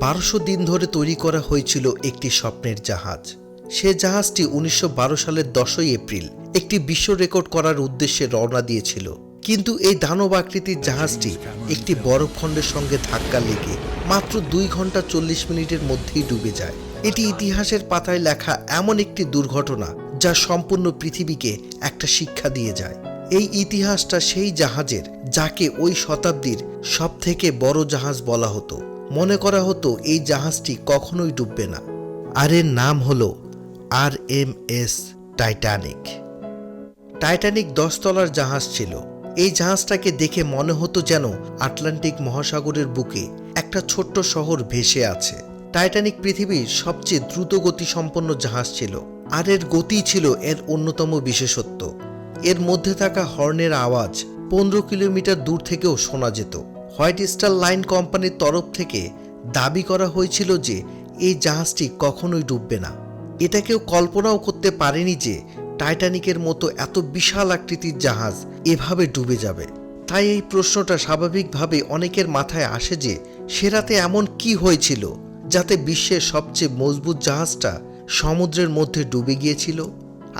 বারোশো দিন ধরে তৈরি করা হয়েছিল একটি স্বপ্নের জাহাজ। সে জাহাজটি উনিশশো বারো সালের দশই এপ্রিল একটি বিশ্ব রেকর্ড করার উদ্দেশ্যে রওনা দিয়েছিল। কিন্তু এই দানব আকৃতির জাহাজটি একটি বরফখণ্ডের সঙ্গে ধাক্কা লেগে মাত্র দুই ঘণ্টা চল্লিশ মিনিটের মধ্যেই ডুবে যায়। এটি ইতিহাসের পাতায় লেখা এমন একটি দুর্ঘটনা যা সম্পূর্ণ পৃথিবীকে একটা শিক্ষা দিয়ে যায়। এই ইতিহাসটা সেই জাহাজের যাকে ওই শতাব্দীর সব থেকে বড় জাহাজ বলা হতো। মনে করা হতো এই জাহাজটি কখনোই ডুববে না। আর এর নাম হলো R M S Titanic. Titanic দশতলার জাহাজ ছিল। এই জাহাজটাকে দেখে মনে হতো যেন আটলান্টিক মহাসাগরের বুকে একটা ছোট্ট শহর ভেসে আছে। টাইটানিক পৃথিবীর সবচেয়ে দ্রুত গতিসম্পন্ন জাহাজ ছিল। আর এর গতি ছিল এর অন্যতম বিশেষত্ব। এর মধ্যে থাকা হর্নের আওয়াজ পনেরো কিলোমিটার দূর থেকেও শোনা যেত। হোয়াইট স্টার লাইন কোম্পানির তরফ থেকে দাবি করা হয়েছিল যে এই জাহাজটি কখনোই ডুববে না। এটা কেউ কল্পনাও করতে পারেনি যে টাইটানিকের মতো এত বিশাল আকৃতির জাহাজ এভাবে ডুবে যাবে। তাই এই প্রশ্নটা স্বাভাবিকভাবে অনেকের মাথায় আসে যে সে রাতে এমন কি হয়েছিল যাতে বিশ্বের সবচেয়ে মজবুত জাহাজটা সমুদ্রের মধ্যে ডুবে গিয়েছিল?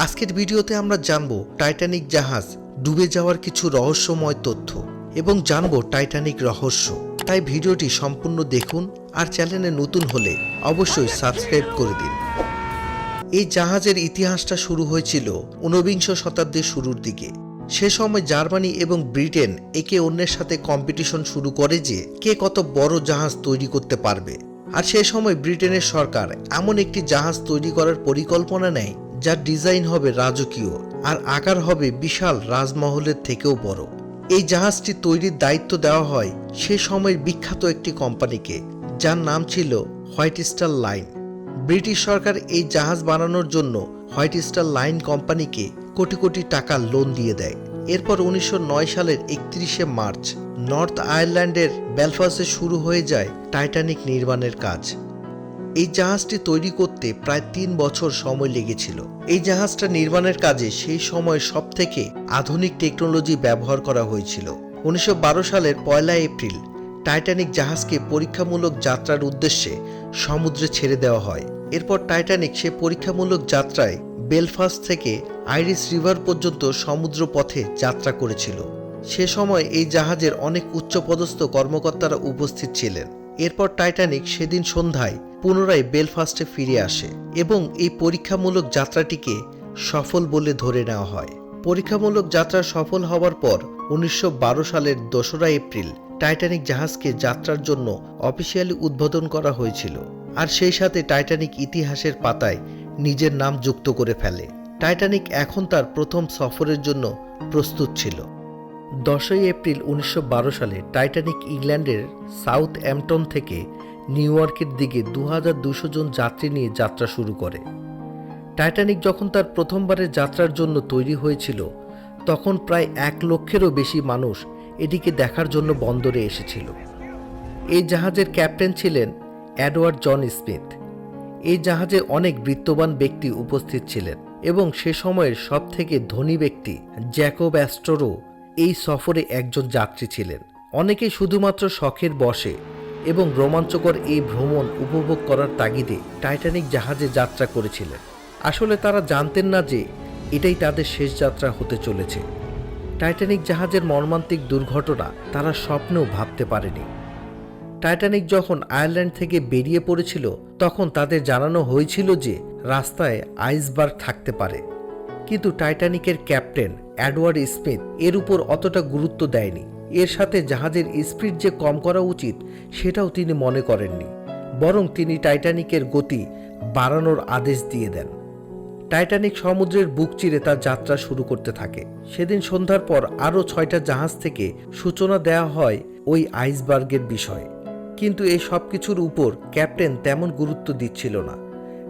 আজকের ভিডিওতে আমরা জানব টাইটানিক জাহাজ ডুবে যাওয়ার কিছু রহস্যময় তথ্য এবং জানব টাইটানিক রহস্য। তাই ভিডিওটি সম্পূর্ণ দেখুন আর চ্যানেলে নতুন হলে অবশ্যই সাবস্ক্রাইব করে দিন। এই জাহাজের ইতিহাসটা শুরু হয়েছিল ঊনবিংশ শতাব্দীর শুরুর দিকে। সে সময় জার্মানি এবং ব্রিটেন একে অন্যের সাথে কম্পিটিশন শুরু করে যে কে কত বড় জাহাজ তৈরি করতে পারবে। আর সে সময় ব্রিটেনের সরকার এমন একটি জাহাজ তৈরি করার পরিকল্পনা নেয় যার ডিজাইন হবে রাজকীয় আর আকার হবে বিশাল রাজমহলের থেকেও বড়। এই জাহাজটি তৈরির দায়িত্ব দেওয়া হয় সে সময়ের বিখ্যাত একটি কোম্পানিকে, যার নাম ছিল হোয়াইট স্টার লাইন। ব্রিটিশ সরকার এই জাহাজ বানানোর জন্য হোয়াইট স্টার লাইন কোম্পানিকে কোটি কোটি টাকা লোন দিয়ে দেয়। এরপর উনিশশো নয় সালের একত্রিশে মার্চ নর্থ আয়ারল্যান্ডের বেলফাসে শুরু হয়ে যায় টাইটানিক নির্মাণের কাজ। এই জাহাজটি তৈরি করতে প্রায় তিন বছর সময় লেগেছিল। এই জাহাজটা নির্মাণের কাজে সেই সময় সব থেকে আধুনিক টেকনোলজি ব্যবহার করা হয়েছিল। উনিশশো বারো সালের পয়লা এপ্রিল টাইটানিক জাহাজকে পরীক্ষামূলক যাত্রার উদ্দেশ্যে সমুদ্রে ছেড়ে দেওয়া হয়। এরপর টাইটানিক সে পরীক্ষামূলক যাত্রায় বেলফাস্ট থেকে আইরিস রিভার পর্যন্ত সমুদ্র পথে যাত্রা করেছিল। সে সময় এই জাহাজের অনেক উচ্চপদস্থ কর্মকর্তারা উপস্থিত ছিলেন। এরপর টাইটানিক সেদিন সন্ধ্যায় পুনরায় বেলফাস্টে ফিরে আসে এবং এই পরীক্ষামূলক যাত্রাটিকে সফল বলে ধরে নেওয়া হয়। পরীক্ষামূলক যাত্রা সফল হওয়ার পর উনিশশো বারো সালের দোসরা এপ্রিল টাইটানিক জাহাজকে যাত্রার জন্য অফিসিয়ালি উদ্বোধন করা হয়েছিল আর সেই সাথে টাইটানিক ইতিহাসের পাতায় নিজের নাম যুক্ত করে ফেলে। টাইটানিক এখন তার প্রথম সফরের জন্য প্রস্তুত ছিল। দশই এপ্রিল উনিশশো বারো সালে টাইটানিক ইংল্যান্ডের সাউথ অ্যাম্পটন থেকে নিউ ইয়র্কের দিকে দু হাজার দুশো জন যাত্রী নিয়ে যাত্রা শুরু করে। টাইটানিক যখন তার প্রথমবারের যাত্রার জন্য তৈরি হয়েছিল, তখন প্রায় এক লক্ষেরও বেশি মানুষ এটিকে দেখার জন্য বন্দরে এসেছিল। এই জাহাজের ক্যাপ্টেন ছিলেন অ্যাডওয়ার্ড জন স্মিথ। এই জাহাজে অনেক বৃত্তবান ব্যক্তি উপস্থিত ছিলেন এবং সে সময়ের সবথেকে ধনী ব্যক্তি জ্যাকব অ্যাস্টোরো এই সফরে একজন যাত্রী ছিলেন। অনেকে শুধুমাত্র শখের বসে এবং রোমাঞ্চকর এই ভ্রমণ উপভোগ করার তাগিদে টাইটানিক জাহাজে যাত্রা করেছিলেন। আসলে তারা জানতেন না যে এটাই তাদের শেষ যাত্রা হতে চলেছে। টাইটানিক জাহাজের মর্মান্তিক দুর্ঘটনা তারা স্বপ্নেও ভাবতে পারেনি। টাইটানিক যখন আয়ারল্যান্ড থেকে বেরিয়ে পড়েছিল, তখন তাদের জানানো হয়েছিল যে রাস্তায় আইসবার্গ থাকতে পারে। কিন্তু টাইটানিকের ক্যাপ্টেন অ্যাডওয়ার্ড স্মিথ এর উপর অতটা গুরুত্ব দেয়নি। এর সাথে জাহাজের স্পিড যে কম করা উচিত, সেটাও তিনি মনে করেননি। বরং তিনি টাইটানিকের গতি বাড়ানোর আদেশ দিয়ে দেন। টাইটানিক সমুদ্রের বুক চিরে তার যাত্রা শুরু করতে থাকে। সেদিন সন্ধ্যার পর আরও ছয়টা জাহাজ থেকে সূচনা দেওয়া হয় ওই আইসবার্গের বিষয়ে। কিন্তু এই সব কিছুর উপর ক্যাপ্টেন তেমন গুরুত্ব দিচ্ছিল না।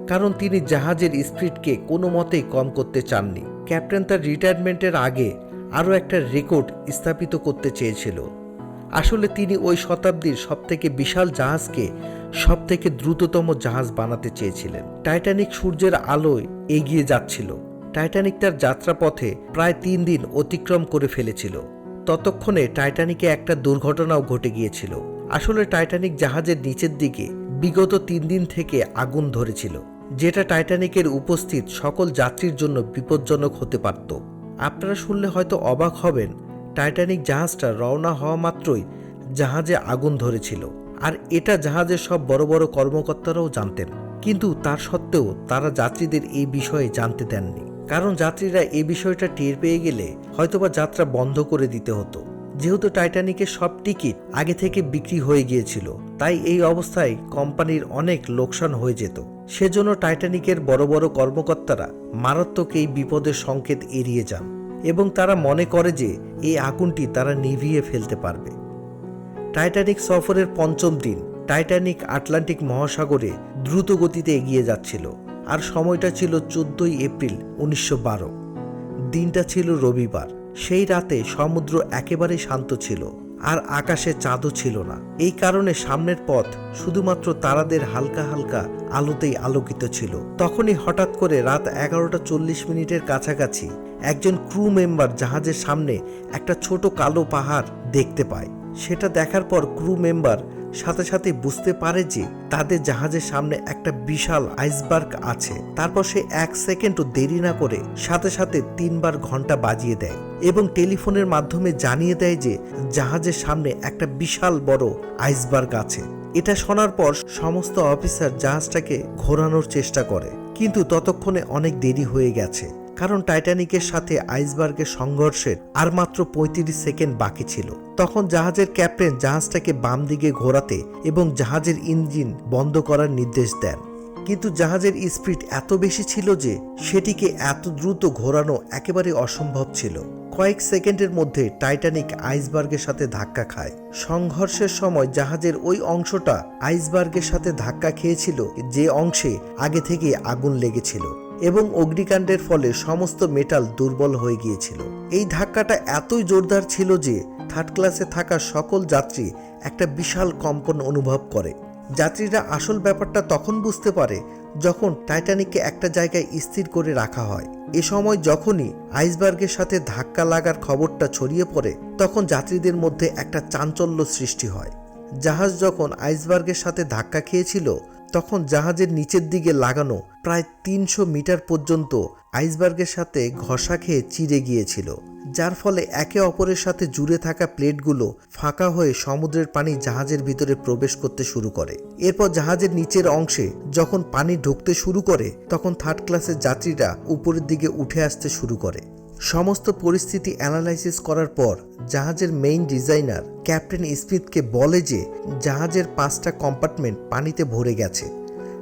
কারণ তিনি জাহাজের স্পিডকে কোনো মতেই কম করতে চাননি। ক্যাপ্টেন তার রিটায়ারমেন্টের আগে আরও একটা রেকর্ড স্থাপিত করতে চেয়েছিল। আসলে তিনি ওই শতাব্দীর সবথেকে বিশাল জাহাজকে সবথেকে দ্রুততম জাহাজ বানাতে চেয়েছিলেন। টাইটানিক সূর্যের আলোয় এগিয়ে যাচ্ছিল। টাইটানিক তার যাত্রাপথে প্রায় তিন দিন অতিক্রম করে ফেলেছিল। ততক্ষণে টাইটানিকে একটা দুর্ঘটনাও ঘটে গিয়েছিল। আসলে টাইটানিক জাহাজের নিচের দিকে বিগত তিন দিন থেকে আগুন ধরেছিল, যেটা টাইটানিকের উপস্থিত সকল যাত্রীর জন্য বিপজ্জনক হতে পারত। আপনারা শুনলে হয়তো অবাক হবেন, টাইটানিক জাহাজটা রওনা হওয়া মাত্রই জাহাজে আগুন ধরেছিল। আর এটা জাহাজের সব বড় বড় কর্মকর্তারাও জানতেন। কিন্তু তার সত্ত্বেও তারা যাত্রীদের এই বিষয়ে জানতে দেননি। কারণ যাত্রীরা এই বিষয়টা টের পেয়ে গেলে হয়তোবা যাত্রা বন্ধ করে দিতে হতো। যেহেতু টাইটানিকের সব টিকিট আগে থেকে বিক্রি হয়ে গিয়েছিল, তাই এই অবস্থায় কোম্পানির অনেক লোকসান হয়ে যেত। সেজন্য টাইটানিকের বড় বড় কর্মকর্তারা মারাত্মক এই বিপদের সংকেত এড়িয়ে যান এবং তারা মনে করে যে এই আগুনটি তারা নিভিয়ে ফেলতে পারবে। টাইটানিক সফরের পঞ্চম দিন টাইটানিক আটলান্টিক মহাসাগরে দ্রুত গতিতে এগিয়ে যাচ্ছিল আর সময়টা ছিল চোদ্দই এপ্রিল উনিশশো বারো। দিনটা ছিল রবিবার। সেই রাতে সমুদ্র একেবারে শান্ত ছিল। আর আকাশে চাঁদও ছিল না। এই কারণে সামনের পথ শুধুমাত্র তারাদের হালকা হালকা আলোতেই আলোকিত ছিল। তখনই হঠাৎ করে রাত এগারোটা চল্লিশ মিনিটের কাছাকাছি একজন ক্রু মেম্বার জাহাজের সামনে একটা ছোট কালো পাহাড় দেখতে পায়। সেটা দেখার পর ক্রু মেম্বার সাথে সাথে বুঝতে পারে যে তাদের জাহাজের সামনে একটা বিশাল আইসবার্গ আছে। তারপর সে এক সেকেন্ডও দেরি না করে সাথে সাথে তিনবার ঘণ্টা বাজিয়ে দেয় এবং টেলিফোনের মাধ্যমে জানিয়ে দেয় যে জাহাজের সামনে একটা বিশাল বড় আইসবার্গ আছে। এটা শোনার পর সমস্ত অফিসার জাহাজটাকে ঘোরানোর চেষ্টা করে, কিন্তু ততক্ষণে অনেক দেরি হয়ে গেছে। কারণ টাইটানিকের সাথে আইসবার্গের সংঘর্ষের আর মাত্র পঁয়ত্রিশ সেকেন্ড বাকি ছিল। তখন জাহাজের ক্যাপ্টেন জাহাজটাকে বাম দিকে ঘোরাতে এবং জাহাজের ইঞ্জিন বন্ধ করার নির্দেশ দেন। কিন্তু জাহাজের স্পিড এত বেশি ছিল যে সেটিকে এত দ্রুত ঘোরানো একেবারে অসম্ভব ছিল। কয়েক সেকেন্ডের মধ্যে টাইটানিক আইসবার্গের সাথে ধাক্কা খায়। সংঘর্ষের সময় জাহাজের ওই অংশটা আইসবার্গের সাথে ধাক্কা খেয়েছিল যে অংশে আগে থেকে আগুন লেগেছিল। এবং অগ্নিকাণ্ডের ফলে সমস্ত মেটাল দুর্বল হয়ে গিয়েছিল। এই ধাক্কাটা এতই জোরদার ছিল যে থার্ড ক্লাসে থাকা সকল যাত্রী একটা বিশাল কম্পন অনুভব করে। যাত্রীরা আসল ব্যাপারটা তখন বুঝতে পারে যখন টাইটানিককে একটা জায়গায় স্থির করে রাখা হয়। এ সময় যখনই আইসবার্গের সাথে ধাক্কা লাগার খবরটা ছড়িয়ে পড়ে, তখন যাত্রীদের মধ্যে একটা চাঞ্চল্য সৃষ্টি হয়। জাহাজ যখন আইসবার্গের সাথে ধাক্কা খেয়েছিল তখন জাহাজের নিচের দিকে লাগানো প্রায় তিনশো মিটার পর্যন্ত আইসবার্গের সাথে ঘষা খেয়ে চিড়ে গিয়েছিল, যার ফলে একে অপরের সাথে জুড়ে থাকা প্লেটগুলো ফাঁকা হয়ে সমুদ্রের পানি জাহাজের ভিতরে প্রবেশ করতে শুরু করে। এরপর জাহাজের নিচের অংশে যখন পানি ঢুকতে শুরু করে, তখন থার্ড ক্লাসের যাত্রীরা উপরের দিকে উঠে আসতে শুরু করে। সমস্ত পরিস্থিতি অ্যানালাইসিস করার পর জাহাজের মেইন ডিজাইনার ক্যাপ্টেন স্মিথকে বলে যে জাহাজের পাঁচটা কম্পার্টমেন্ট পানিতে ভরে গেছে।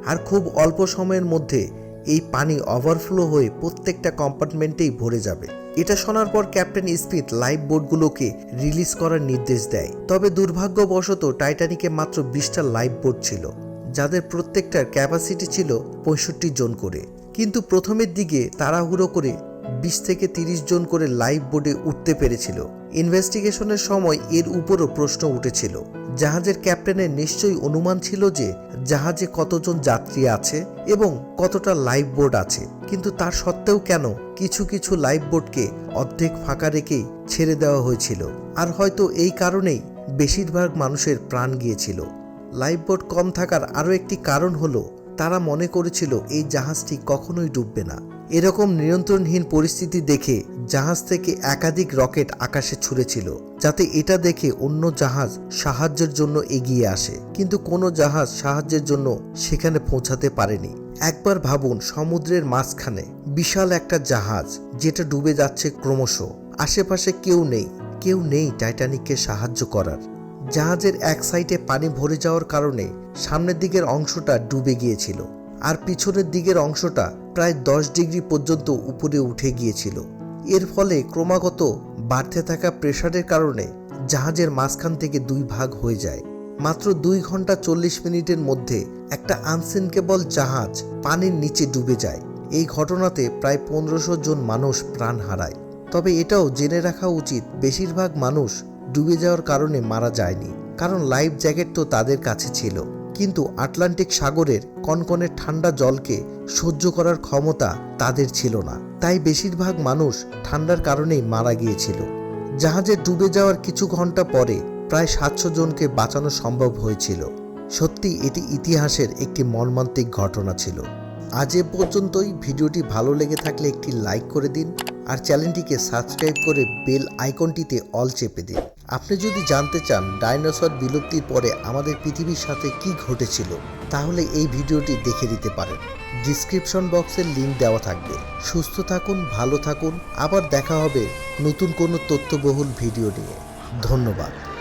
আর খুব অল্প সময়ের মধ্যে এই পানি ওভারফ্লো হয়ে প্রত্যেকটা কম্পার্টমেন্টেই ভরে যাবে। এটা শোনার পর ক্যাপ্টেন স্মিথ লাইফ বোটগুলোকে রিলিজ করার নির্দেশ দেয়। তবে দুর্ভাগ্যবশত টাইটানিকে মাত্র বিশটা লাইফ বোট ছিল, যাদের প্রত্যেকটার ক্যাপাসিটি ছিল পঁয়ষট্টি জন করে। কিন্তু প্রথমের দিকে তাড়াহুড়ো করে বিশ থেকে তিরিশ জন করে লাইভ বোর্ডে উঠতে পেরেছিল। ইনভেস্টিগেশনের সময় এর উপরও প্রশ্ন উঠেছিল। জাহাজের ক্যাপ্টেনের নিশ্চয়ই অনুমান ছিল যে, জাহাজে কতজন যাত্রী আছে এবং কতটা লাইফ বোর্ড আছে। কিন্তু তার সত্ত্বেও কেন কিছু কিছু লাইফ বোর্ডকে অর্ধেক ফাঁকা রেখেই ছেড়ে দেওয়া হয়েছিল? আর হয়তো এই কারণেই বেশিরভাগ মানুষের প্রাণ গিয়েছিল। লাইফ বোর্ড কম থাকার আরও একটি কারণ হলো, তারা মনে করেছিল এই জাহাজটি কখনোই ডুববে না। এরকম নিয়ন্ত্রণহীন পরিস্থিতি দেখে জাহাজ থেকে একাধিক রকেট আকাশে ছুঁড়েছিল, যাতে এটা দেখে অন্য জাহাজ সাহায্যের জন্য এগিয়ে আসে। কিন্তু কোনো জাহাজ সাহায্যের জন্য সেখানে পৌঁছাতে পারেনি। একবার ভাবুন, সমুদ্রের মাঝখানে বিশাল একটা জাহাজ, যেটা ডুবে যাচ্ছে ক্রমশ। আশেপাশে কেউ নেই কেউ নেই টাইটানিককে সাহায্য করার। জাহাজের এক সাইডে পানি ভরে যাওয়ার কারণে সামনের দিকের অংশটা ডুবে গিয়েছিল। আর পিছনের দিকের অংশটা প্রায় দশ ডিগ্রি পর্যন্ত উপরে উঠে গিয়েছিল। এর ফলে ক্রমাগত বাড়তে থাকা প্রেশারের কারণে জাহাজের মাঝখান থেকে দুই ভাগ হয়ে যায়। মাত্র দুই ঘণ্টা চল্লিশ মিনিটের মধ্যে একটা আনসিনকেবল জাহাজ পানির নিচে ডুবে যায়। এই ঘটনাতে প্রায় পনেরোশো জন মানুষ প্রাণ হারায়। তবে এটাও জেনে রাখা উচিত, বেশিরভাগ মানুষ ডুবে যাওয়ার কারণে মারা যায়নি, কারণ লাইফ জ্যাকেট তো তাদের কাছে ছিল। কিন্তু আটলান্টিক সাগরের কনকনে ঠান্ডা জলকে সহ্য করার ক্ষমতা তাদের ছিল না। তাই বেশিরভাগ মানুষ ঠান্ডার কারণেই মারা গিয়েছিল। জাহাজে ডুবে যাওয়ার কিছু ঘণ্টা পরে প্রায় সাতশো জনকে বাঁচানো সম্ভব হয়েছিল। সত্যি, এটি ইতিহাসের একটি মর্মান্তিক ঘটনা ছিল। আজ এ পর্যন্তই। ভিডিওটি ভালো লেগে থাকলে একটি লাইক করে দিন। আর চ্যানেলটিকে সাবস্ক্রাইব করে বেল আইকনটিতে অল চেপে দিন। আপনি যদি জানতে চান ডাইনোসর বিলুপ্তির পরে আমাদের পৃথিবীর সাথে কি ঘটেছিল, তাহলে এই ভিডিওটি দেখে দিতে পারেন। ডিসক্রিপশন বক্সের লিঙ্ক দেওয়া থাকবে। সুস্থ থাকুন, ভালো থাকুন। আবার দেখা হবে নতুন কোনো তথ্যবহুল ভিডিও নিয়ে। ধন্যবাদ।